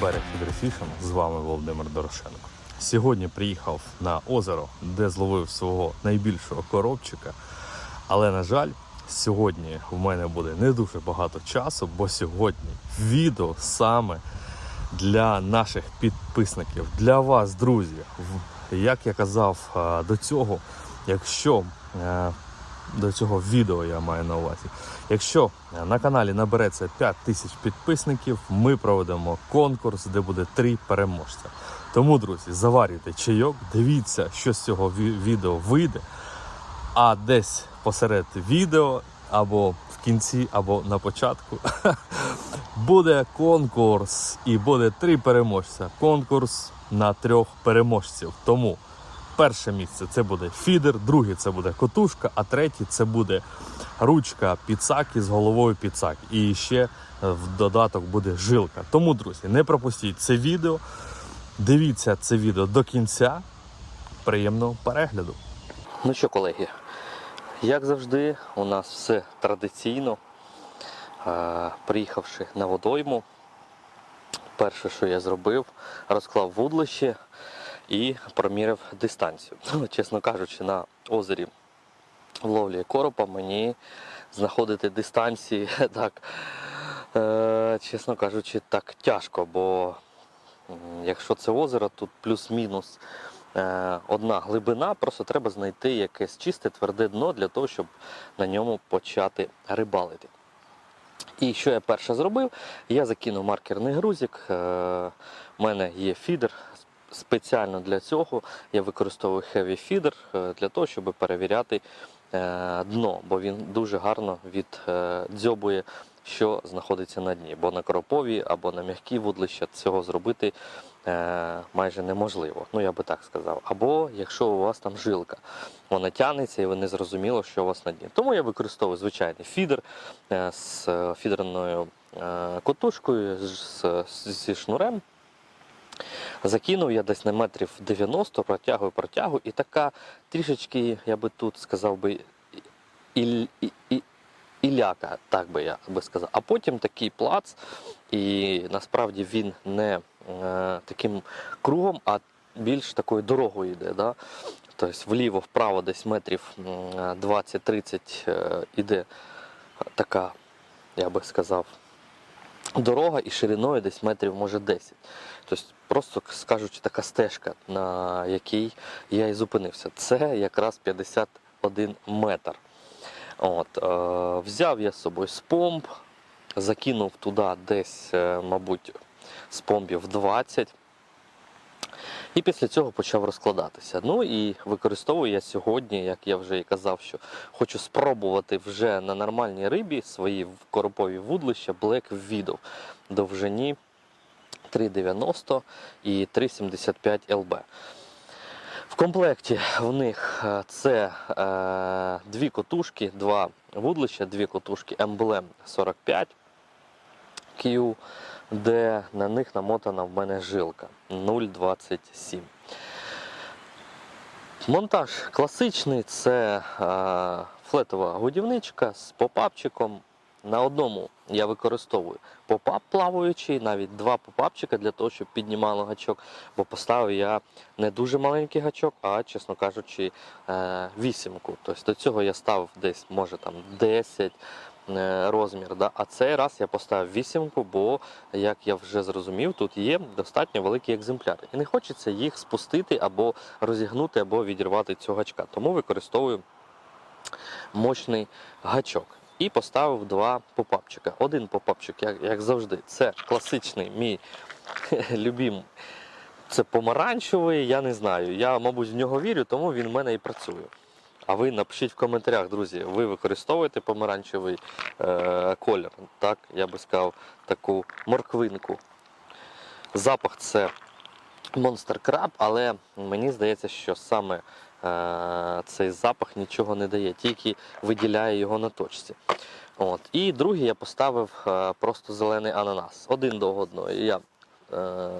Берег Фідерфішн. З вами Володимир Дорошенко. Сьогодні приїхав на озеро, де зловив свого найбільшого коробчика. Але, на жаль, сьогодні в мене буде не дуже багато часу, бо сьогодні відео саме для наших підписників, для вас, друзі. Як я казав до цього, якщо е, до цього відео я маю на увазі. Якщо е, на каналі набереться 5 тисяч підписників, ми проведемо конкурс, де буде три переможця. Тому, друзі, заварюйте чайок, дивіться, що з цього відео вийде. А десь посеред відео, або в кінці, або на початку буде конкурс і буде три переможця. Конкурс на трьох переможців. Тому перше місце це буде фідер, друге це буде котушка, а третє це буде ручка піцаки з головою піцаки. І ще е, в додаток буде жилка. Тому, друзі, не пропустіть це відео. Дивіться це відео до кінця. Приємного перегляду. Ну що, колеги, як завжди, у нас все традиційно. Е, Приїхавши на водойму, перше, що я зробив, розклав вудлище і проміряв дистанцію. Ну, Чесно кажучи, на озері ловлі коропа мені знаходити дистанції так, е, чесно кажучи, так тяжко, бо якщо це озеро, тут плюс-мінус е, одна глибина, просто треба знайти якесь чисте тверде дно для того, щоб на ньому почати рибалити. І що я перше зробив? Я закинув маркерний грузик. Е, У мене є фідер. Спеціально для цього я використовую heavy feeder е, для того, щоб перевіряти е, дно, бо він дуже гарно віддзьобує, що знаходиться на дні. Бо на коропові або на м'які вудлища цього зробити е, майже неможливо. Ну я би так сказав. Або якщо у вас там жилка, вона тягнеться і ви не зрозуміло, що у вас на дні. Тому я використовую звичайний фідер е, з е, фідерною е, котушкою з- зі шнурем. Закинув я десь на метрів 90, протягую, протягую, і така трішечки, я би тут сказав би, іль, і, і, іляка, так би я би сказав. А потім такий плац, і насправді він не е, таким кругом, а більш такою дорогою йде. Да? Тобто вліво-вправо десь метрів 20-30 е, іде така, я би сказав, дорога і шириною десь метрів може 10. Тобто, просто скажучи, така стежка, на якій я і зупинився. Це якраз 51 метр. От, е, взяв я з собою спомб, закинув туди десь, е, мабуть, спомбів 20. І після цього почав розкладатися. Ну і використовую я сьогодні, як я вже і казав, що хочу спробувати вже на нормальній рибі свої коропові вудлища Black Widow довжині 3,90 і 3,75 ЛБ. В комплекті в них е, це е, дві котушки, два вудлища, дві котушки Emblem 45 Q, де на них намотана в мене жилка 0,27. Монтаж класичний це е, флетова годівничка з попапчиком. На одному я використовую попап плаваючий, навіть два попапчика для того, щоб піднімало гачок. Бо поставив я не дуже маленький гачок, а, чесно кажучи, е, вісімку. Тобто до цього я ставив десь, може там 10 е, розмір. Да? А цей раз я поставив вісімку, бо, як я вже зрозумів, тут є достатньо великі екземпляри. І не хочеться їх спустити або розігнути, або відірвати цього гачка. Тому використовую мощний гачок. І поставив два попапчика. Один попапчик, як, як завжди, це класичний мій любим. Це помаранчевий, я не знаю. Я, мабуть, в нього вірю, тому він в мене і працює. А ви напишіть в коментарях, друзі, ви використовуєте помаранчевий е, колір. Так, я би сказав, таку морквинку. Запах це Monster Crab, але мені здається, що саме е, цей запах нічого не дає, тільки виділяє його на точці. От. І другий я поставив е, просто зелений ананас. Один до одного. Я е,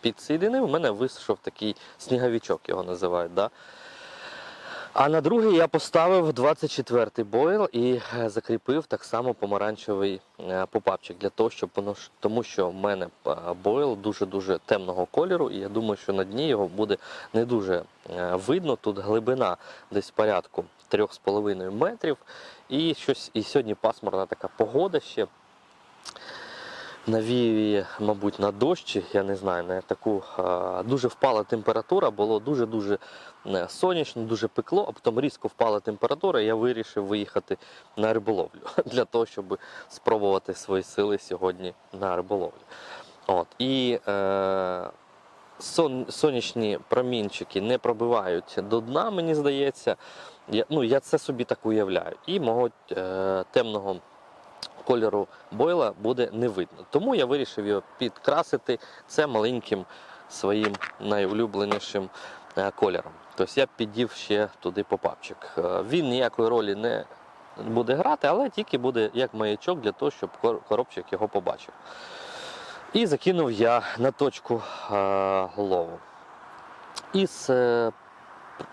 підсоєдинив, у мене вийшов такий сніговичок, його називають. Да? А на другий я поставив 24-й бойл і е, закріпив так само помаранчевий е, попапчик для того, щоб воно тому що в мене е, бойл дуже-дуже темного кольору, і я думаю, що на дні його буде не дуже видно. Тут глибина десь порядку 3,5 метрів. І щось і сьогодні пасмурна така погода ще. Навіює, мабуть, на дощі, я не знаю, на таку дуже впала температура, було дуже-дуже е, сонячно, дуже пекло, а потім різко впала температура, і я вирішив виїхати на риболовлю для того, щоб спробувати свої сили сьогодні на риболовлі. От. І е, сон, сонячні промінчики не пробивають до дна, мені здається. Я, ну, я це собі так уявляю. І мого е, темного кольору бойла буде не видно. Тому я вирішив його підкрасити це маленьким своїм найулюбленішим е, кольором. Тобто я піддів ще туди попапчик. Е, Він ніякої ролі не буде грати, але тільки буде як маячок для того, щоб коробчик його побачив. І закинув я на точку е, лову. Із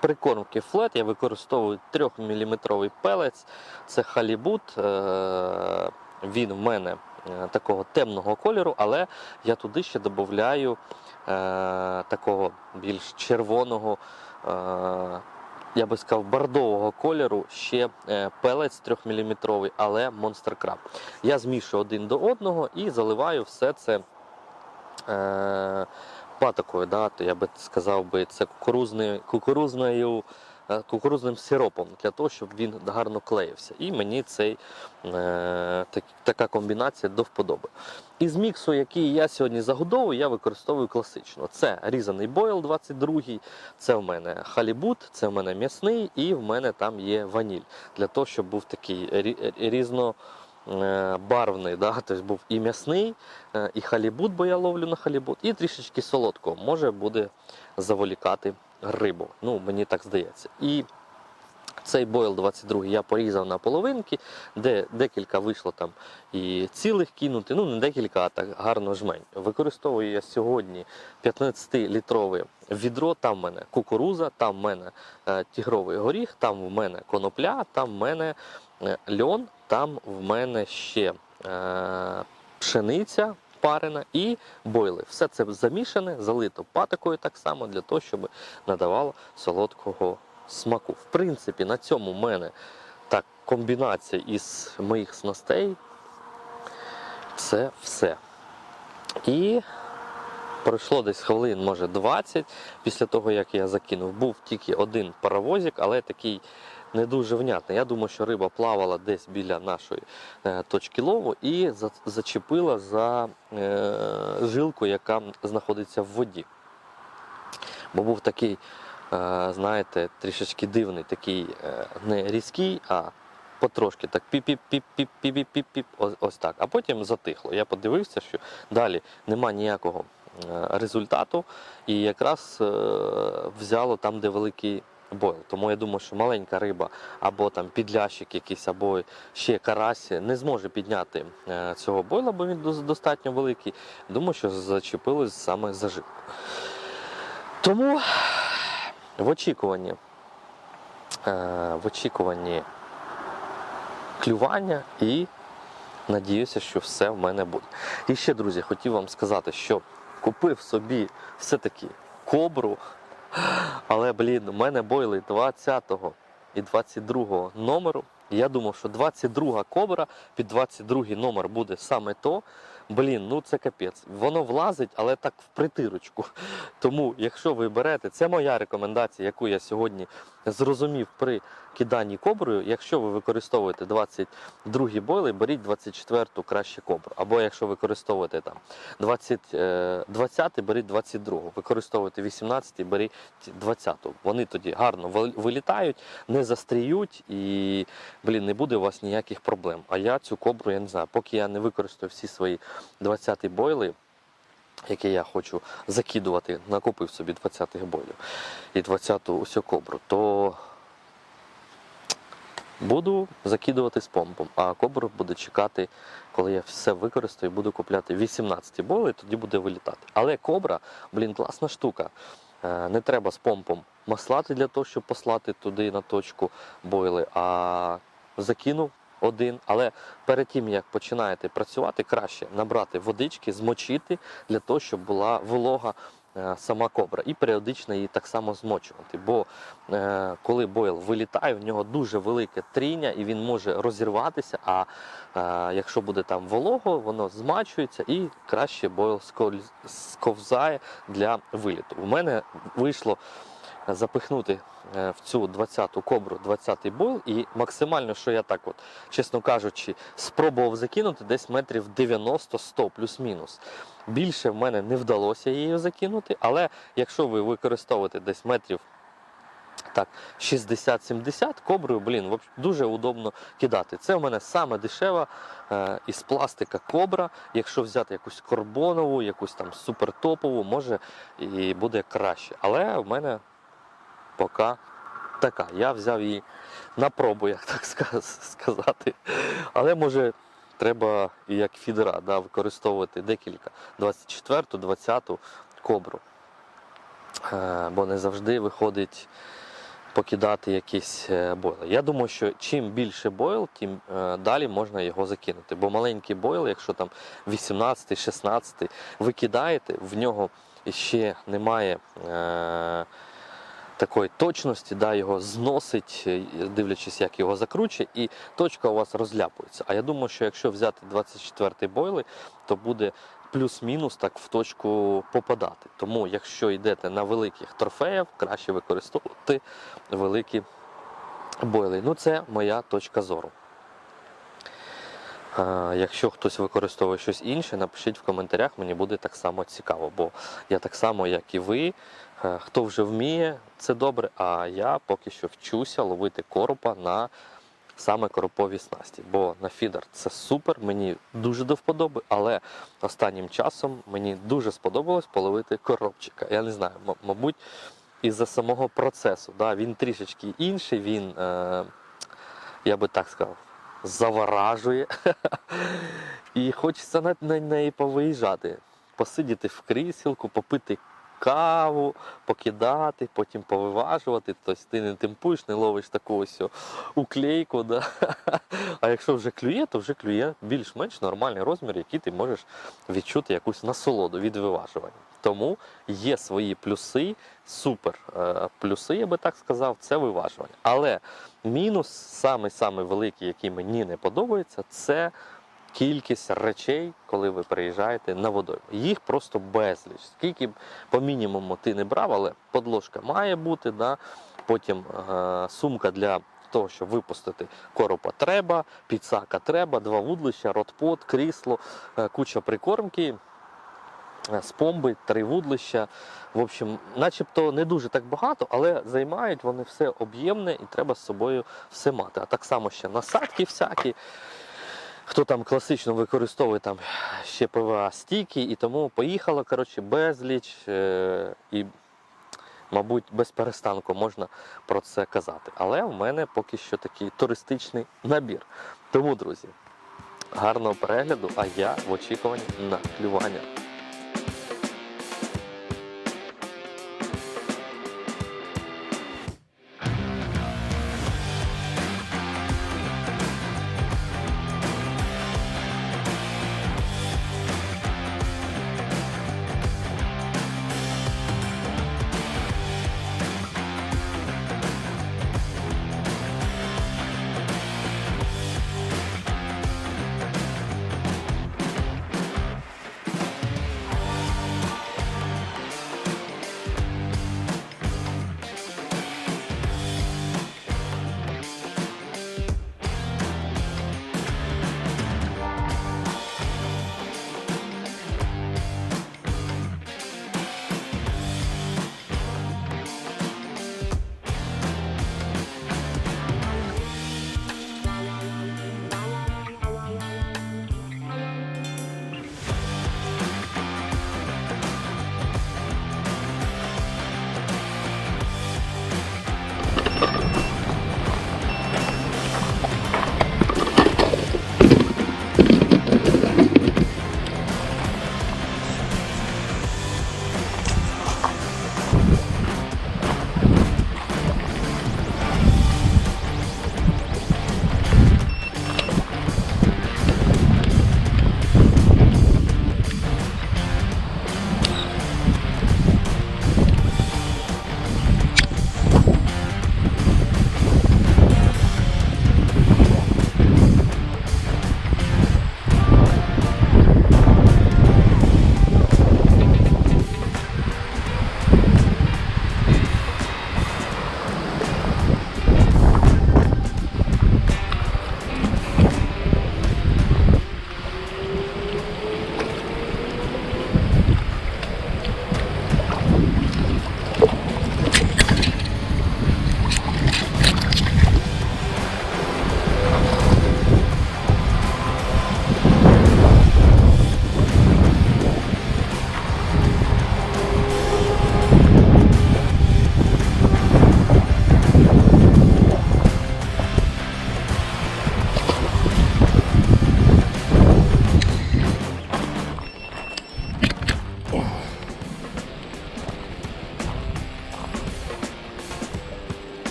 прикормки флет я використовую 3-мм пелець. Це халібут. Він в мене е, такого темного кольору, але я туди ще додаю е, такого більш червоного, е, я би сказав, бордового кольору ще пелець 3-мм, але Monster Crab. Я змішую один до одного і заливаю все це. Патокою, да, я би сказав би, це кукурузною, кукурузним сиропом для того, щоб він гарно клеївся. І мені цей, е, так, така комбінація до вподоби. Із міксу, який я сьогодні загодовую, я використовую класично. Це різаний бойл 22, це в мене халібут, це в мене м'ясний, і в мене там є ваніль. Для того, щоб був такий рі- різно. Е, Барвний, да? тобто був і м'ясний, е, і халібут, бо я ловлю на халібут, і трішечки солодкого. Може буде заволікати рибу. Ну, мені так здається. І цей бойл 22 я порізав на половинки, де декілька вийшло там і цілих кинути. Ну, не декілька, а так гарно жмень. Використовую я сьогодні 15-літрове відро. Там в мене кукуруза, там в мене е, тігровий горіх, там в мене конопля, там в мене льон, там в мене ще е, пшениця парена і бойли. Все це замішане, залито патокою так само для того, щоб надавало солодкого смаку. В принципі, на цьому в мене так комбінація із моїх снастей. Це все. І пройшло десь хвилин, може 20 після того, як я закинув. Був тільки один паровозик, але такий не дуже внятний. Я думаю, що риба плавала десь біля нашої е, точки лову і зачепила за е, жилку, яка знаходиться в воді. Бо був такий, е, знаєте, трішечки дивний, такий не різкий, а потрошки так піп-піп-піп-піп-піп-піп, ось, так. А потім затихло. Я подивився, що далі нема ніякого результату, і якраз взяло там, де великий бойл. Тому я думаю, що маленька риба або там підлящик якийсь, або ще карась не зможе підняти е, цього бойла, бо він достатньо великий. Думаю, що зачепилось саме за жилку. Тому в очікуванні, е, в очікуванні клювання і надіюся, що все в мене буде. І ще, друзі, хотів вам сказати, що купив собі все-таки кобру, але, блін, у мене бойли 20-го і 22-го номеру. Я думав, що 22 кобра під 22 номер буде саме то. Блін, ну це капець. Воно влазить, але так в притирочку. Тому, якщо ви берете, це моя рекомендація, яку я сьогодні зрозумів при киданні коброю. Якщо ви використовуєте 22 бойли, беріть 24-ту краще кобру. Або якщо використовуєте там 20, е, 20 беріть 22-го. Використовуєте 18-й, беріть 20-ту. Вони тоді гарно вилітають, не застріють і, блін, не буде у вас ніяких проблем. А я цю кобру, я не знаю, поки я не використаю всі свої 20 бойли, які я хочу закидувати, накупив собі 20-х бойлів і 20-ту усю кобру, то буду закидувати з помпом, а кобру буде чекати, коли я все використаю, буду купляти 18 бойли, тоді буде вилітати. Але кобра, блін, класна штука. Е, Не треба з помпом маслати для того, щоб послати туди на точку бойли, а закинув один. Але перед тим як починаєте працювати, краще набрати водички, змочити для того, щоб була волога сама кобра, і періодично її так само змочувати. Бо е, коли бойл вилітає, в нього дуже велике тріння і він може розірватися. А е, якщо буде там волого, воно змачується і краще бойл сковзає для виліту. У мене вийшло запихнути е, в цю 20-ту кобру 20-й бойл, і максимально, що я так, от, чесно кажучи, спробував закинути десь метрів 90-100 плюс-мінус. Більше в мене не вдалося її закинути, але якщо ви використовуєте десь метрів так, 60-70 коброю, блін, дуже удобно кидати. Це в мене саме дешева е, із пластика кобра. Якщо взяти якусь карбонову, якусь там супертопову, може і буде краще. Але в мене поки така. Я взяв її на пробу, як так сказати. Але може треба як фідера да, використовувати декілька 24-ту, 20-ту кобру. Е, Бо не завжди виходить покидати якісь е, бойли. Я думаю, що чим більше бойл, тим е, далі можна його закинути. Бо маленький бойл, якщо там 18, 16, ви кидаєте, в нього ще немає. Такої точності, да, його зносить, е, дивлячись, як його закручує, і точка у вас розляпується. А я думаю, що якщо взяти 24-й бойли, то буде плюс-мінус так в точку попадати. Тому, якщо йдете на великих трофеїв, краще використовувати великі бойли. Ну, це моя точка зору. Якщо хтось використовує щось інше, напишіть в коментарях, мені буде так само цікаво, бо я так само, як і ви, е, хто вже вміє, це добре, а я поки що вчуся ловити коропа на саме коропові снасті. Бо на фідер це супер, мені дуже до вподоби, але останнім часом мені дуже сподобалось половити коробчика. Я не знаю, мабуть, із-за самого процесу. Да, він трішечки інший, він, е, я би так сказав, заворажує. І хочеться на, неї повиїжджати, посидіти в крісілку, попити каву, покидати, потім повиважувати. Тобто ти не темпуєш, не ловиш таку ось уклейку. Да? А якщо вже клює, то вже клює більш-менш нормальний розмір, який ти можеш відчути якусь насолоду від виважування. Тому є свої плюси, супер е, плюси, я би так сказав, це виважування. Але мінус, самий самий великий, який мені не подобається, це кількість речей, коли ви приїжджаєте на водойму. Їх просто безліч. Скільки по мінімуму ти не брав, але подложка має бути, да? потім е, сумка для того, щоб випустити коропа треба, підсака треба, два вудлища, ротпот, крісло, е, куча прикормки. е, Спомби, три вудлища. В общем, начебто не дуже так багато, але займають вони все об'ємне і треба з собою все мати. А так само ще насадки всякі. Хто там класично використовує там ще ПВА стійки, і тому поїхало коротше, безліч е, і, мабуть, без перестанку можна про це казати. Але в мене поки що такий туристичний набір. Тому, друзі, гарного перегляду, а я в очікуванні на клювання.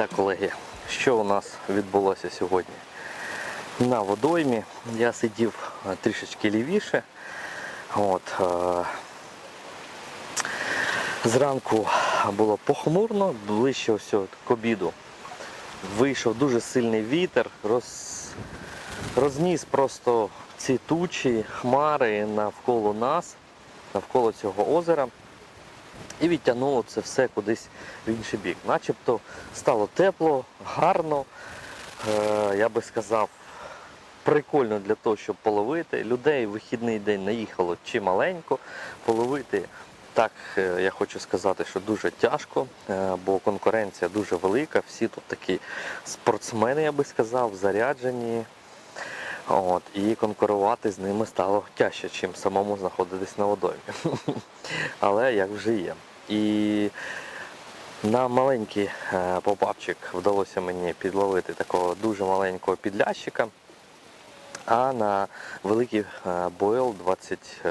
Так, колеги, що у нас відбулося сьогодні? На водоймі я сидів е, трішечки лівіше. От, е, зранку було похмурно, ближче от к обіду. Вийшов дуже сильний вітер, роз, розніс просто ці тучі, хмари навколо нас, навколо цього озера і відтягнуло це все кудись в інший бік. Начебто стало тепло, гарно, е, я би сказав, прикольно для того, щоб половити. Людей в вихідний день наїхало чималенько. Половити так, е, я хочу сказати, що дуже тяжко, е, бо конкуренція дуже велика. Всі тут такі спортсмени, я би сказав, заряджені. От, і конкурувати з ними стало тяжче, чим самому знаходитись на водоймі. Але як вже є. І на маленький попавчик вдалося мені підловити такого дуже маленького підлящика. А на великий е, бойл 20, е,